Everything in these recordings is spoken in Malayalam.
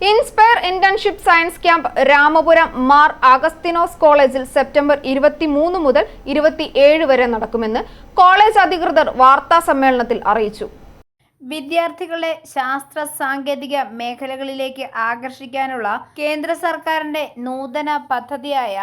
Inspire internship science camp Ramapuram Mar Augustinose കോളേജിൽ സെപ്റ്റംബർ ഇരുപത്തിമൂന്ന് മുതൽ ഇരുപത്തിയേഴ് വരെ നടക്കുമെന്ന് കോളേജ് അധികൃതർ വാർത്താ സമ്മേളനത്തിൽ അറിയിച്ചു. വിദ്യാർത്ഥികളെ ശാസ്ത്ര സാങ്കേതിക മേഖലകളിലേക്ക് ആകർഷിക്കാനുള്ള കേന്ദ്ര സർക്കാരിന്റെ നൂതന പദ്ധതിയായ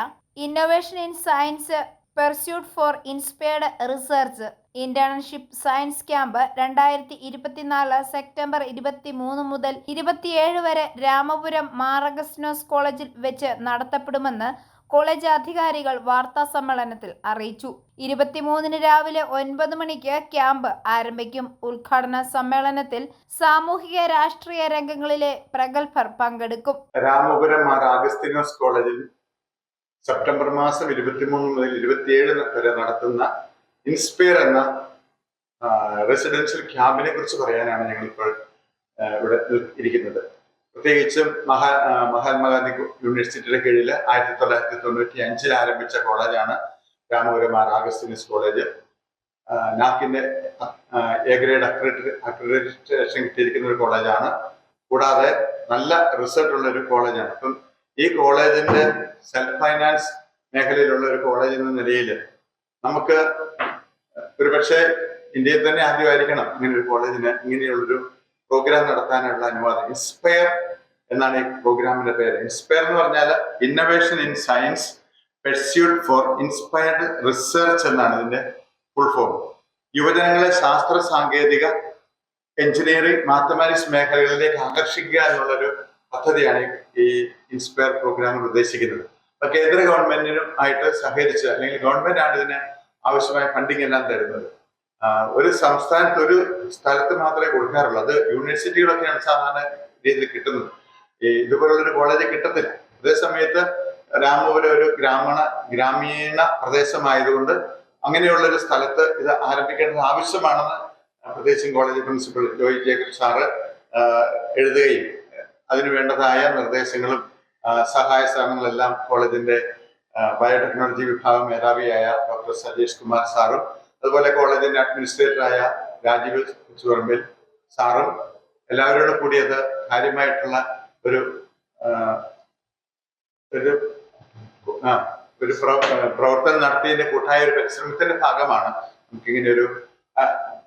innovation in science pursuit for inspired research internship science camp രണ്ടായിരത്തി ഇരുപത്തിനാല് സെപ്റ്റംബർ ഇരുപത്തി മൂന്ന് മുതൽ ഇരുപത്തിയേഴ് വരെ രാമപുരം മാറഗസ്നോസ് കോളേജിൽ വെച്ച് നടത്തപ്പെടുമെന്ന് കോളേജ് അധികാരികൾ വാർത്താ സമ്മേളനത്തിൽ അറിയിച്ചു. ഇരുപത്തിമൂന്നിന് രാവിലെ ഒൻപത് മണിക്ക് ക്യാമ്പ് ആരംഭിക്കും. ഉദ്ഘാടന സമ്മേളനത്തിൽ സാമൂഹിക രാഷ്ട്രീയ രംഗങ്ങളിലെ പ്രഗത്ഭർ പങ്കെടുക്കും. രാമപുരം മാർ ആഗസ്തിനോസ് കോളേജിൽ സെപ്റ്റംബർ മാസം ഇരുപത്തിമൂന്ന് മുതൽ ഇരുപത്തിയേഴ് വരെ നടത്തുന്ന ഇൻസ്പയർ എന്ന റെസിഡൻഷ്യൽ ക്യാമ്പിനെ കുറിച്ച് പറയാനാണ് ഞങ്ങളിപ്പോൾ ഇവിടെ ഇരിക്കുന്നത്. പ്രത്യേകിച്ചും മഹാ മഹാത്മാഗാന്ധി യൂണിവേഴ്സിറ്റിയുടെ കീഴിൽ ആയിരത്തി തൊള്ളായിരത്തി തൊണ്ണൂറ്റി അഞ്ചിൽ ആരംഭിച്ച കോളേജാണ് രാമപുരം ആഗസ്റ്റിനിസ് കോളേജ്. നാക്കിന്റെ എ ഗ്രേഡ് അക്രഡിറ്റ് അക്രഡിറ്റേഷൻ കിട്ടിയിരിക്കുന്ന ഒരു കോളേജാണ്. കൂടാതെ നല്ല റിസൾട്ട് ഉള്ള ഒരു കോളേജാണ്. അപ്പം ഈ കോളേജിന്റെ സെൽഫ് ഫൈനാൻസ് മേഖലയിലുള്ള ഒരു കോളേജ് എന്ന നിലയിൽ നമുക്ക് ഒരുപക്ഷെ ഇന്ത്യയിൽ തന്നെ ആദ്യമായിരിക്കണം ഇങ്ങനെ ഒരു കോളേജിന് ഇങ്ങനെയുള്ളൊരു പ്രോഗ്രാം നടത്താനുള്ള അനുവാദം. ഇൻസ്പയർ എന്നാണ് ഈ പ്രോഗ്രാമിന്റെ പേര്. ഇൻസ്പയർ എന്ന് പറഞ്ഞാൽ innovation in science pursuit for inspired research എന്നാണ് ഇതിന്റെ ഫുൾ ഫോം യുവജനങ്ങളെ ശാസ്ത്ര സാങ്കേതിക എഞ്ചിനീയറിംഗ് മാത്തമാറ്റിക്സ് മേഖലകളിലേക്ക് ആകർഷിക്കുക എന്നുള്ളൊരു പദ്ധതിയാണ് ഈ ഇൻസ്പയർ പ്രോഗ്രാം ഉദ്ദേശിക്കുന്നത്. അപ്പൊ കേന്ദ്ര ഗവൺമെന്റിനും ആയിട്ട് സഹകരിച്ച് അല്ലെങ്കിൽ ഗവൺമെന്റ് ആണ് ഇതിന് ആവശ്യമായ ഫണ്ടിങ് എല്ലാം തരുന്നത്. ഒരു സംസ്ഥാനത്ത് ഒരു സ്ഥലത്ത് മാത്രമേ കൊടുക്കാറുള്ളൂ. അത് യൂണിവേഴ്സിറ്റികളൊക്കെയാണ് സാധാരണ രീതിയിൽ കിട്ടുന്നത്. ഈ ഇതുപോലുള്ളൊരു കോളേജ് കിട്ടത്തില്ല. അതേ സമയത്ത് രാമപുരം ഒരു ഗ്രാമീണ ഗ്രാമീണ പ്രദേശമായതുകൊണ്ട് അങ്ങനെയുള്ള ഒരു സ്ഥലത്ത് ഇത് ആരംഭിക്കേണ്ടത് ആവശ്യമാണെന്ന് പ്രത്യേകിച്ചും college principal Joy Jacob sir എഴുതുകയും അതിനു വേണ്ടതായ നിർദ്ദേശങ്ങളും സഹായ സഹകരണങ്ങളെല്ലാം കോളേജിന്റെ ബയോടെക്നോളജി വിഭാഗം മേധാവിയായ ഡോക്ടർ സജീഷ് കുമാർ സാറും അതുപോലെ കോളേജിന്റെ അഡ്മിനിസ്ട്രേറ്ററായ രാജീവ് ചുവർമിൽ സാറും എല്ലാവരോടും കൂടി അത് കാര്യമായിട്ടുള്ള ഒരു ഒരു ഒരു പ്രവ- പ്രവർത്തനം നടത്തിയതിന്റെ കൂട്ടായ ഒരു പരിശ്രമത്തിന്റെ ഭാഗമാണ് നമുക്കിങ്ങനെ ഒരു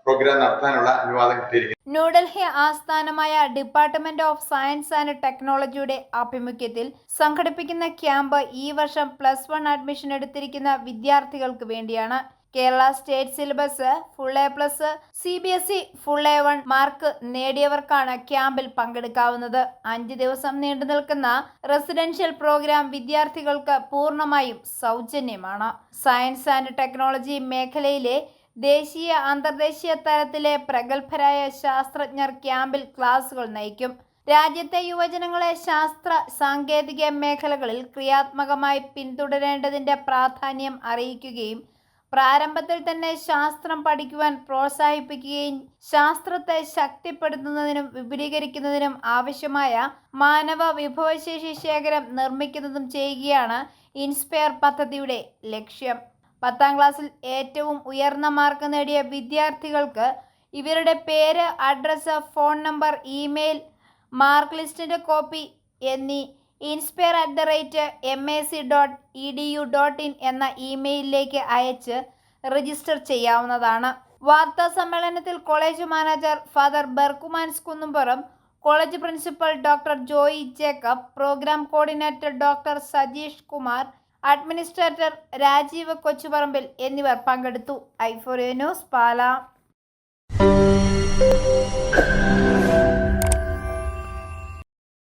പ്രോഗ്രാം നടത്താനുള്ള അനുവാദം കിട്ടിയിരിക്കുന്നത് ന്യൂഡൽഹി ആസ്ഥാനമായ ഡിപ്പാർട്ട്മെന്റ് ഓഫ് സയൻസ് ആൻഡ് ടെക്നോളജിയുടെ ആഭിമുഖ്യത്തിൽ സംഘടിപ്പിക്കുന്ന ക്യാമ്പ് ഈ വർഷം പ്ലസ് വൺ അഡ്മിഷൻ എടുത്തിരിക്കുന്ന വിദ്യാർത്ഥികൾക്ക് വേണ്ടിയാണ്. Kerala state syllabus full A plus C B S E full A one mark നേടിയവർക്കാണ് ക്യാമ്പിൽ പങ്കെടുക്കാവുന്നത്. അഞ്ച് ദിവസം നീണ്ടു നിൽക്കുന്ന റെസിഡൻഷ്യൽ പ്രോഗ്രാം വിദ്യാർത്ഥികൾക്ക് പൂർണമായും സൗജന്യമാണ്. സയൻസ് ആൻഡ് ടെക്നോളജി മേഖലയിലെ ദേശീയ അന്തർദേശീയ തലത്തിലെ പ്രഗത്ഭരായ ശാസ്ത്രജ്ഞർ ക്യാമ്പിൽ ക്ലാസുകൾ നയിക്കും. രാജ്യത്തെ യുവജനങ്ങളെ ശാസ്ത്ര സാങ്കേതിക മേഖലകളിൽ ക്രിയാത്മകമായി പിന്തുടരേണ്ടതിന്റെ പ്രാധാന്യം അറിയിക്കുകയും പ്രാരംഭത്തിൽ തന്നെ ശാസ്ത്രം പഠിക്കുവാൻ പ്രോത്സാഹിപ്പിക്കുകയും ശാസ്ത്രത്തെ ശക്തിപ്പെടുത്തുന്നതിനും വിപുലീകരിക്കുന്നതിനും ആവശ്യമായ മാനവ വിഭവശേഷി ശേഖരം നിർമ്മിക്കുന്നതും ചെയ്യുകയാണ് ഇൻസ്പയർ പദ്ധതിയുടെ ലക്ഷ്യം. പത്താം ക്ലാസ്സിൽ ഏറ്റവും ഉയർന്ന മാർക്ക് നേടിയ വിദ്യാർത്ഥികൾക്ക് ഇവരുടെ പേര് address phone number email mark ലിസ്റ്റിന്റെ കോപ്പി എന്നീ inspire at the rate M A C dot E D U dot in എന്ന ഇമെയിലിലേക്ക് അയച്ച് രജിസ്റ്റർ ചെയ്യാവുന്നതാണ്. വാർത്താ സമ്മേളനത്തിൽ college manager father Berchmans Kunnumpuram college principal doctor Joy Jacob programme coordinator doctor Sajeesh Kumar administrator Rajeev Kochuparambil എന്നിവർ പങ്കെടുത്തു. ഐഫോറിയ ന്യൂസ് പാല.